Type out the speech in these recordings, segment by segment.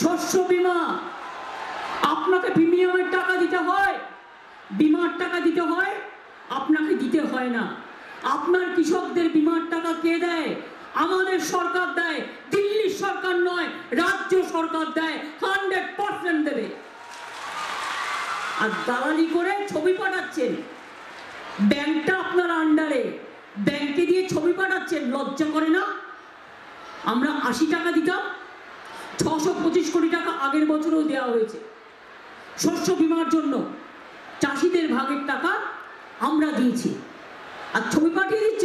শস্য বিমা। আপনাকে প্রিমিয়ামের টাকা দিতে হয়, বিমার টাকা দিতে হয়, আপনাকে দিতে হয় না। আপনার কৃষকদের বিমার টাকা কে দেয়? আমাদের সরকার দেয় দিল্লির সরকার নয়, রাজ্য সরকার দেয় হান্ড্রেড পার্সেন্ট দেবে। আর দালালি করে ছবি পাঠাচ্ছেন। ব্যাংকটা আপনার আন্ডারে ব্যাংকে দিয়ে ছবি পাঠাচ্ছেন, লজ্জা করে না? আমরা আশি টাকা দিতাম ছশো পঁচিশ কোটি টাকা আগের বছরেও দেওয়া হয়েছে। শস্য বিমার জন্য চাষিদের ভাগের টাকা আমরা দিয়েছি। আর ছবি পাঠিয়ে দিচ্ছ?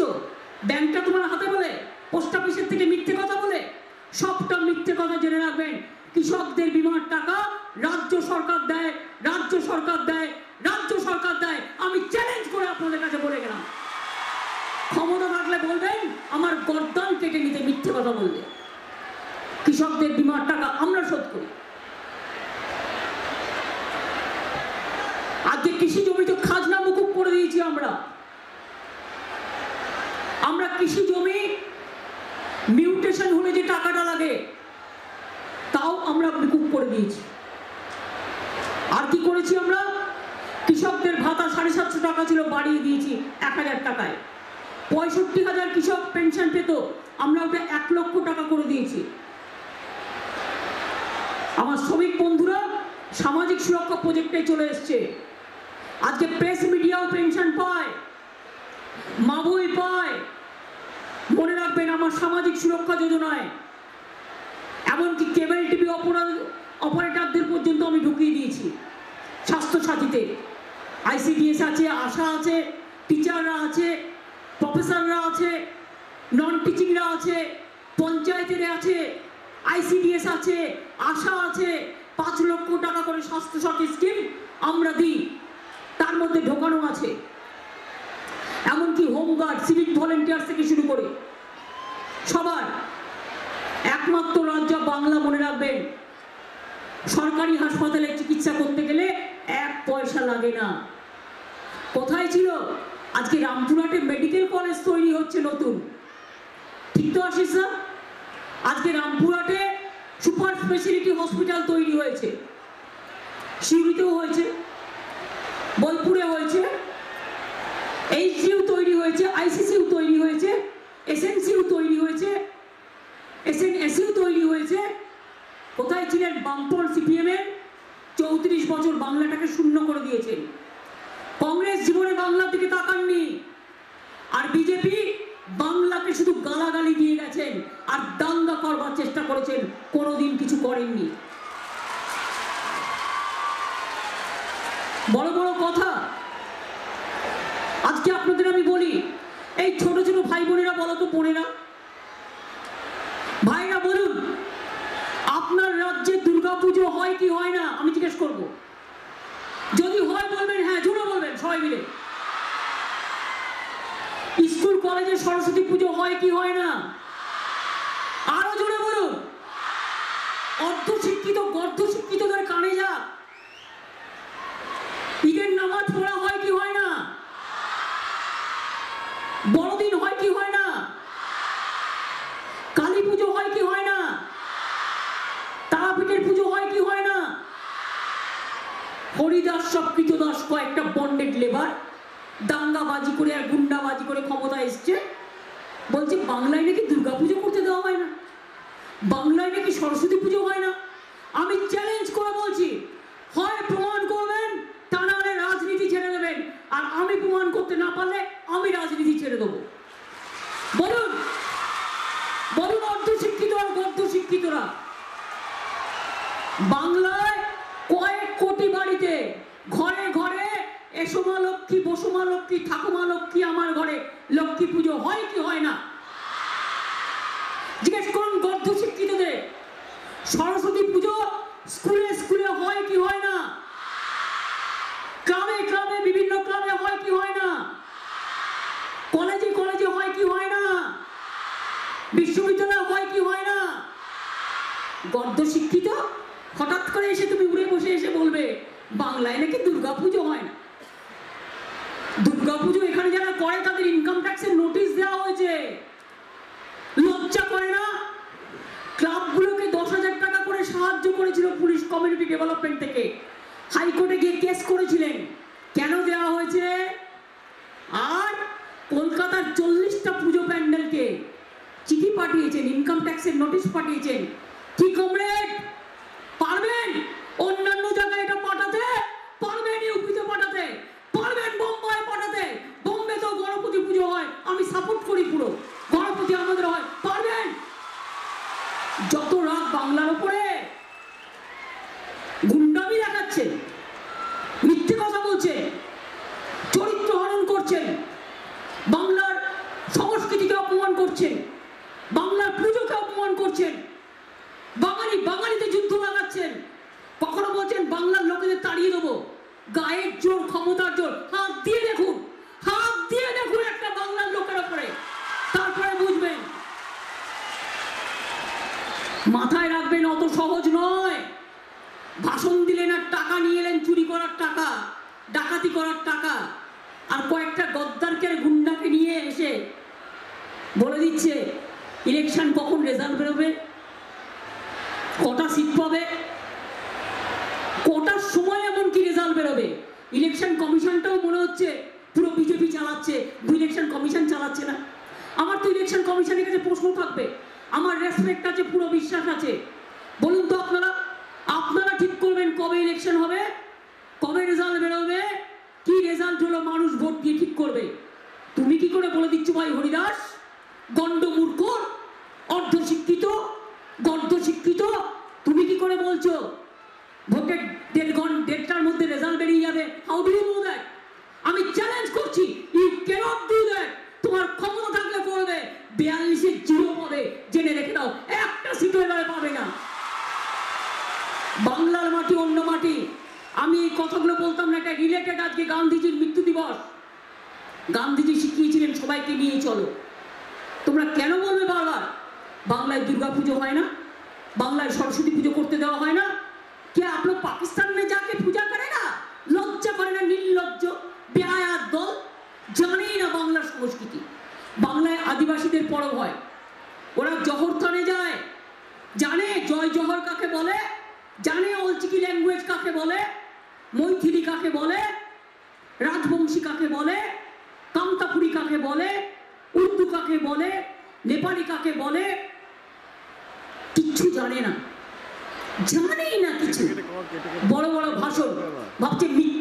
ব্যাংকটা তোমার হাতে বলে, পোস্ট অফিসের থেকে মিথ্যে কথা বলে, সবটা মিথ্যে কথা জেনে রাখবেন। কৃষকদের বিমার টাকা রাজ্য সরকার দেয়, রাজ্য সরকার দেয়, রাজ্য সরকার দেয়। আমি চ্যালেঞ্জ করে আপনাদের কাছে বলে গেলাম। ক্ষমতা থাকলে বলবেন, আমার গর্দান কেটে নিতে মিথ্যে কথা বললে। কৃষকদের বিমার টাকা আমরা শোধ করি। আজকে কৃষি জমি তো খাজনা মুকুব করে দিয়েছি আমরা। আমরা কৃষি জমি মিউটেশন হলে যে টাকাটা লাগে, তাও আমরা মুকুব করে দিয়েছি। আর কি করেছি আমরা? কৃষকদের ভাতা সাড়ে সাতশো টাকা ছিল, বাড়িয়ে দিয়েছি এক হাজার টাকায়। পঁয়ষট্টি হাজার কৃষক পেনশন পেত, আমরা ওটা এক লক্ষ টাকা করে দিয়েছি। আমার শ্রমিক বন্ধুরা, সামাজিক সুরক্ষা প্রজেক্টে চলে এসছে। আজকে প্রেস মিডিয়াও পেনশন পায় মা বই পায়। মনে রাখবেন আমার সামাজিক সুরক্ষা যোজনায়, এমনকি কেবল টিভি অপরাধ অপারেটরদের পর্যন্ত আমি ঢুকিয়ে দিয়েছি, স্বাস্থ্যসাথীতে। আইসিডিএস আছে, আশা আছে টিচাররা আছে প্রফেসররা আছে নন টিচিংরা আছে, পঞ্চায়েতের আছে আইসিডিএস আছে, আশা আছে, পাঁচ লক্ষ টাকা করে স্বাস্থ্য স্বাস্থ্যসাথী স্কিম আমরা দিই। তার মধ্যে ঢোকানো আছে। এমনকি হোমগার্ড, সিভিক ভলেন্টিয়ার থেকে শুরু করে। সবার। একমাত্র রাজ্য বাংলা মনে রাখবেন, সরকারি হাসপাতালে চিকিৎসা করতে গেলে এক পয়সা লাগে না। কোথায় ছিল? আজকে রামপুরহাটে মেডিকেল কলেজ তৈরি হচ্ছে নতুন। ঠিক তো আশিস স্যার? আজকে রামপুরহাটে সুপার স্পেশালিটি হসপিটাল তৈরি হয়েছে। শিউরিতেও হয়েছে, বোলপুরে হয়েছে, এইচডিউ তৈরি হয়েছে, আইসিসিউ তৈরি হয়েছে, এসএনসিউ তৈরি হয়েছে এসএন এসইউ তৈরি হয়েছে। কোথায় ছিলেন বামপল সিপিএম এর? চৌত্রিশ বছর বাংলাটাকে শূন্য করে দিয়েছেন। কংগ্রেস জীবনে বাংলার দিকে তাকাননি। আর বিজেপি বাংলাকে শুধু গালাগালি দিয়ে গেছেন আর দাঙ্গা করবার চেষ্টা করেছেন, কোনোদিন কিছু করেননি। বড় বড় কথা। আজকে আপনাদের আমি বলি, এই ছোট ছোট ভাই বোনেরা বলো তো বোনেরা, ভাইরা বলুন, আপনার রাজ্যে দুর্গাপুজো হয় কি হয় না? আমি জিজ্ঞেস করব। যদি হয় বলবেন হ্যাঁ জোরে বলবেন, সবাই মিলে স্কুল কলেজে সরস্বতী পুজো হয় কি হয় না? আরও জোরে বলুন। অর্ধ শিক্ষিত গর্ধ শিক্ষিতদের কানে যা ঈদের নামাজ পড়া হয় কি হয় না? বড়দিন হয় কি হয় না? কালী পুজো হয় কি হয় না? তারাপীঠের পুজো হয় কি হয় না? হরিদাস সবকৃত দাস কয়েকটা বন্ডেড লেবার দাঙ্গাবাজি করে আর গুন্ডাবাজি করে ক্ষমতা এসছে। বলছে, বাংলায় নাকি দুর্গা পুজো করতে দেওয়া হয় না? বাংলায় নাকি সরস্বতী পুজো হয় না? আমি চ্যালেঞ্জ করে বলছি, হয় প্রমাণ করবেন, তা না হলে রাজনীতি ছেড়ে দেবেন। আর আমি প্রমাণ করতে না পারলে আমি রাজনীতি ছেড়ে দেবো। বলুন হয় কি হয় না? জিজ্ঞেস করুন গদ্য শিক্ষিতদের, সরস্বতী পুজো স্কুলে স্কুলে হয় কি হয় না? ক্লাবে ক্লাবে, বিভিন্ন ক্লাবে হয় কি হয় না? কলেজে কলেজে হয় কি হয় না? বিশ্ববিদ্যালয়ে হয় কি হয় না? গদ্য শিক্ষিত? হঠাৎ করে এসে তুমি উড়ে বসে এসে বলবে, বাংলায় নাকি দুর্গা পুজো হয় না? দুর্গা পুজো এখানে যারা করে তাদের ইনকাম ট্যাক্সের নোটিশ দেওয়া হয়েছে লজ্জা করে না ক্লাবগুলোকে দশ হাজার টাকা করে করে সাহায্য করেছিল পুলিশ কমিউনিটি ডেভেলপমেন্ট থেকে হাইকোর্টে গিয়ে কেস করেছিলেন। কেন দেওয়া হয়েছে? আর কলকাতার চল্লিশটা পুজো প্যান্ডেলকে চিঠি পাঠিয়েছেন ইনকাম ট্যাক্সের নোটিশ পাঠিয়েছেন। কি কমরেড পারবেন? অন্যান্য জায়গায় এটা পাঠাতে? পারবেন ইউপিতে পাঠাতে? পারবেন বোম্বাই পাঠাতে? বোম্বেতেও গণপতি পুজো হয়, আমি সাপোর্ট করি পুরো গণপতি আমাদের হয় পারবেন যত রাগ বাংলার উপরে গুন্ডামি দেখাচ্ছেন মিথ্যে কথা বলছেন চরিত্র হরণ করছেন বাংলার সংস্কৃতিকে অপমান করছেন বাংলার পুজোকে অপমান করছেন বাঙালি বাঙালিতে যুদ্ধ লাগাচ্ছেন কখনো বলছেন বাংলার লোকেদের তাড়িয়ে দেবো গায়ের জোর ক্ষমতার জোর হাত দিয়ে দেখুন হাত দিয়ে দেখুন একটা বাংলার লোকের উপরে তারপরে বুঝবেন মাথায় রাখবেন অত সহজ নয় ভাষণ দিলেন আর টাকা নিয়ে এলেন চুরি করার টাকা ডাকাতি করার টাকা আর কয়েকটা গদ্দারকে গুন্ডাকে নিয়ে এসে বলে দিচ্ছে, ইলেকশন কখন রেজাল্ট বেরোবে? কটা সিট পাবে? কটার সময় এমন কি রেজাল্ট বেরোবে? ইলেকশন কমিশনটাও মনে হচ্ছে পুরো বিজেপি চালাচ্ছে ইলেকশন কমিশন চালাচ্ছে না। আমার তো ইলেকশন কমিশনের কাছে প্রশ্ন থাকবে, আমার রেসপেক্ট আছে, পুরো বিশ্বাস আছে। বলুন তো আপনারা আপনারা ঠিক করবেন কবে ইলেকশন হবে? কবে রেজাল্ট বেরোবে? রেজাল্ট মানুষ ভোট দিয়ে ঠিক করবে। তুমি কি করে বলে দিচ্ছ ভাই হরিদাস? গণ্ডমূর্খ অর্ধশিক্ষিত গর্ধ শিক্ষিত তুমি কি করে বলছো ভোটের দেড় ঘণ্টা দেড়টার মধ্যে রেজাল্ট বেরিয়ে যাবে how do you know that আমি চ্যালেঞ্জ করছি ইউ ক্যানট ডু দ্যাট তোমার ক্ষমতা থাকলে করবে বিয়াল্লিশে জিরো পাবে জেনে রেখে দাও একটা সিটও এবারে পাবে না বাংলার মাটি অন্য মাটি আমি এই কথাগুলো বলতাম না এটা রিলেটেড আজকে গান্ধীজির মৃত্যু দিবস। গান্ধীজি শিখিয়েছিলেন সবাইকে নিয়ে চলো। তোমরা কেন বলবে বারবার বাংলায় দুর্গা পুজো হয় না? বাংলায় সরস্বতী পুজো করতে দেওয়া হয় না? কে আপনার পাকিস্তান যাকে পূজা করে না, লজ্জা করে না, নির্লজ্জ? রাজবংশী কাকে বলে? কামতাপুরি কাকে বলে? উর্দু কাকে বলে? নেপালি কাকে বলে? কিচ্ছু জানে না। জানেই না কিছু। বড় বড় ভাষণ। ভাবছে মিথ্যে